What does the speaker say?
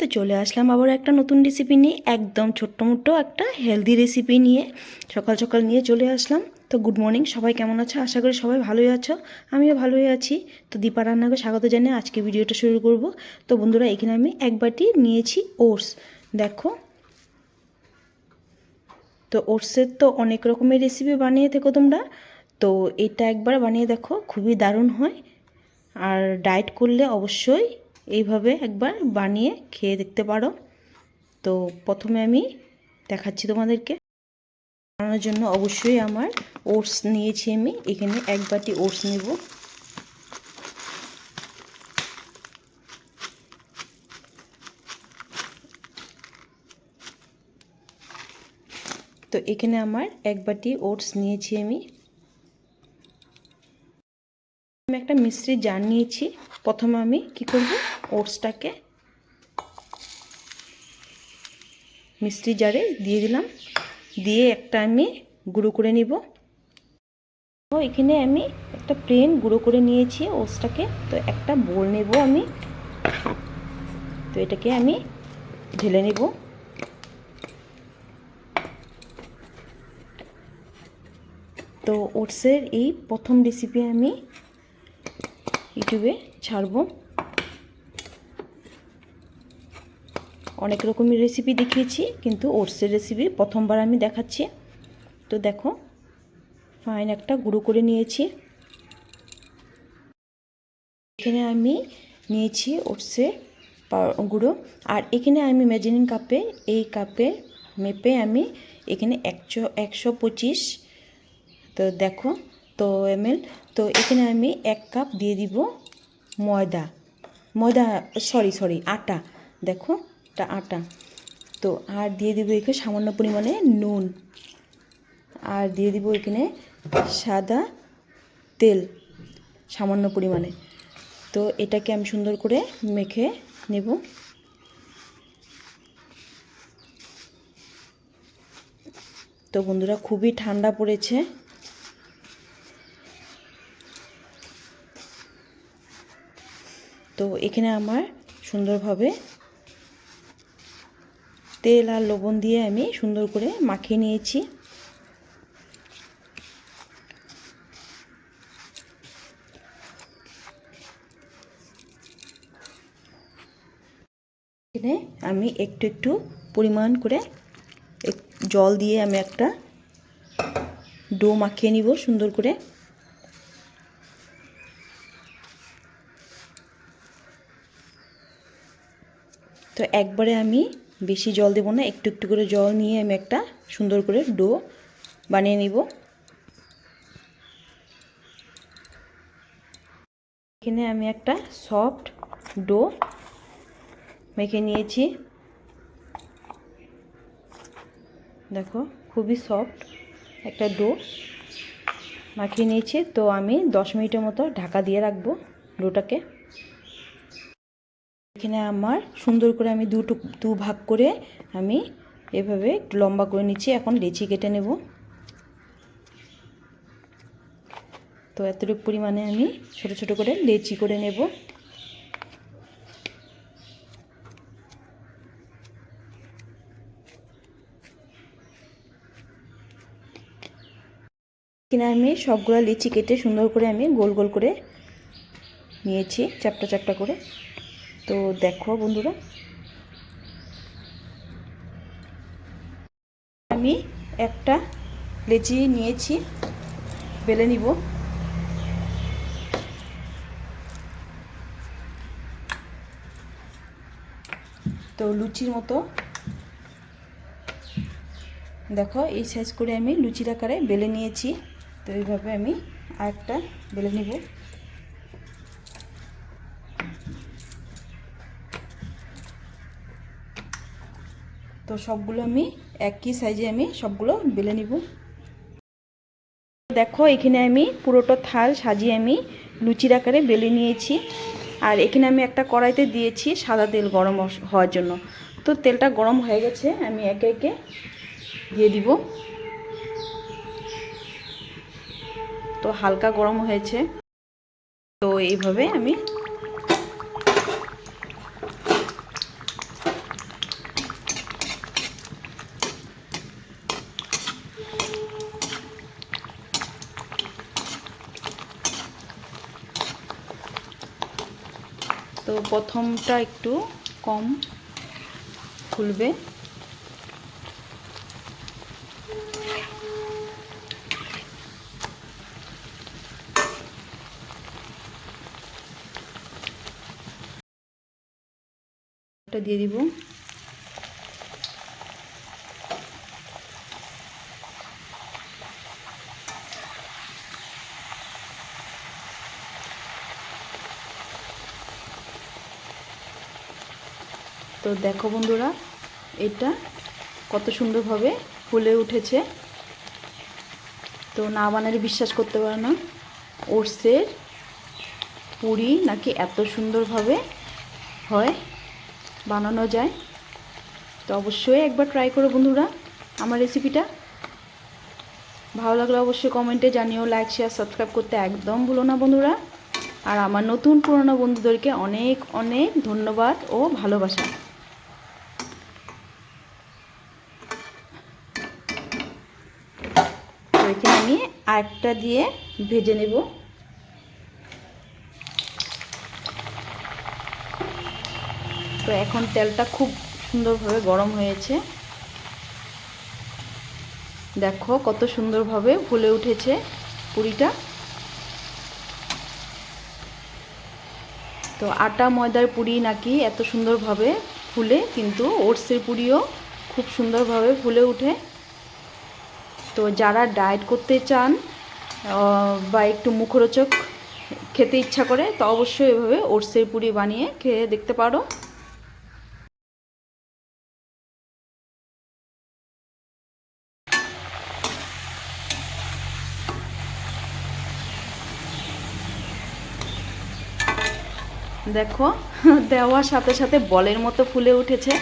তো চলে আসলাম আবার একটা নতুন রেসিপি নিয়ে, একদম ছোট্ট মোটো একটা হেলদি রেসিপি নিয়ে সকাল সকাল নিয়ে চলে আসলাম। তো গুড মর্নিং সবাই কেমন আছো? আশা করি সবাই ভালোই আছো, আমিও ভালোই আছি। তো দীপা রান্নাকে স্বাগত জানিয়ে আজকে ভিডিওটা শুরু করব। তো বন্ধুরা, এখানে আমি এক বাটি নিয়েছি ওটস। দেখো। তো ওটসের তো অনেক রকমের রেসিপি বানিয়ে থেকো তোমরা। তো এটা একবার বানিয়ে দেখো, খুবই দারুণ হয়। আর ডায়েট করলে অবশ্যই এইভাবে একবার বানিয়ে খেয়ে দেখতে পারো। তো প্রথমে আমি দেখাচ্ছি তোমাদেরকে। বানানোর জন্য অবশ্যই আমার ওটস নিয়েছি আমি। এখানে এক বাটি ওটস নেব। তো এখানে আমার এক বাটি ওটস নিয়েছি আমি। আমি একটা মিশ্রি জার নিয়েছি। প্রথমে আমি কি করব? ওটসটাকে মিষ্টি জারে দিয়ে দিলাম। দিয়ে একটা আমি গুঁড়ো করে নিব। তো এখানে আমি একটা প্লেন গুঁড়ো করে নিয়েছি ওটসটাকে। তো একটা বোল নেব আমি। তো এটাকে আমি ঢেলে নেব। তো ওটসের এই প্রথম রেসিপি আমি ইউটিউবে ছাড়বো। অনেক রকমের রেসিপি দেখিয়েছি, কিন্তু ওটসের রেসিপি প্রথমবার আমি দেখাচ্ছি। তো দেখো ফাইন একটা গুঁড়ো করে নিয়েছি। এখানে আমি নিয়েছি ওটসের গুঁড়ো। আর এখানে আমি মেজারিং কাপে এই কাপে মেপে আমি এখানে একশো একশো পঁচিশ, তো দেখো, তো এমএল তো এখানে আমি এক কাপ দিয়ে দিব ময়দা। ময়দা সরি সরি আটা। দেখো এটা আটা। তো আর দিয়ে দিব এখানে সামান্য পরিমাণে নুন। আর দিয়ে দিব এখানে সাদা তেল, সামান্য পরিমাণে। তো এটাকে আমি সুন্দর করে মেখে নেব। তো বন্ধুরা, খুবই ঠান্ডা পড়েছে। তো এখানে আমার সুন্দরভাবে তেল আর লবণ দিয়ে আমি সুন্দর করে মাখিয়ে নিয়েছি। এখানে আমি একটু একটু পরিমাণ করে জল দিয়ে আমি একটা ডো মাখিয়ে নিব সুন্দর করে। তো একবারে আমি বেশি জল দেবো না, একটু একটু করে জল নিয়ে আমি একটা সুন্দর করে ডো বানিয়ে নিব। এখানে আমি একটা সফট ডো মেখে নিয়েছি। দেখো, খুবই সফট একটা ডো মাখিয়ে নিয়েছি। তো আমি দশ মিনিটের মতো ঢাকা দিয়ে রাখব ডোটাকে। এখানে আমার সুন্দর করে আমি দুটো, দু ভাগ করে আমি এভাবে একটু লম্বা করে নিচ্ছি। এখন লেচি কেটে নেব। তো এতটুকু পরিমাণে আমি ছোট ছোট করে লেচি করে নেব। এখানে আমি সবগুলো লিচি কেটে সুন্দর করে আমি গোল গোল করে নিয়েছি, চাপটা চাপটা করে। তো দেখো বন্ধুরা। আমি একটা লেচি নিয়েছি, বেলে নিব। তো লুচির মতো। দেখো, এই সাইজ করে আমি লুচির আকারে বেলে নিয়েছি। তো এইভাবে আমি আরেকটা বেলে নিব। তো সবগুলো আমি একই সাইজে আমি সবগুলো বেলে নিব। দেখো, এখানে আমি পুরোটা থাল সাজিয়ে আমি লুচির আকারে বেলে নিয়েছি। আর এখানে আমি একটা কড়াইতে দিয়েছি সাদা তেল গরম হওয়ার জন্য। তো তেলটা গরম হয়ে গেছে, আমি একে একে দিয়ে দিব। তো হালকা গরম হয়েছে। তো এইভাবে আমি প্রথমটা একটু কম খুলবে দিয়ে দিব। তো দেখো বন্ধুরা, এটা কত সুন্দরভাবে ফুলে উঠেছে। তো না বানালে বিশ্বাস করতে পারে না ওটসের পুরি নাকি এত সুন্দরভাবে হয়, বানানো যায়। তো অবশ্যই একবার ট্রাই করো বন্ধুরা আমার রেসিপিটা ভালো লাগলে অবশ্যই কমেন্টে জানিও লাইক শেয়ার সাবস্ক্রাইব করতে একদম ভুলো না বন্ধুরা। আর আমার নতুন পুরনো বন্ধুদেরকে অনেক অনেক ধন্যবাদ ও ভালোবাসা তো এখানে আমি আরেকটা দিয়ে ভেজে নেব। তো এখন তেলটা খুব সুন্দরভাবে গরম হয়েছে। দেখো কত সুন্দরভাবে ফুলে উঠেছে পুরিটা। তো আটা, ময়দার পুরি নাকি এত সুন্দরভাবে ফুলে, কিন্তু ওটসের পুরিও খুব সুন্দরভাবে ফুলে ওঠে তো যারা ডায়েট করতে চান বা একটু মুখরোচক খেতে ইচ্ছা করে, তো অবশ্যই এভাবে ওটসের পুরি বানিয়ে খেয়ে দেখতে পারো। দেখো, দেওয়ার সাথে সাথে বলের মতো ফুলে উঠেছে।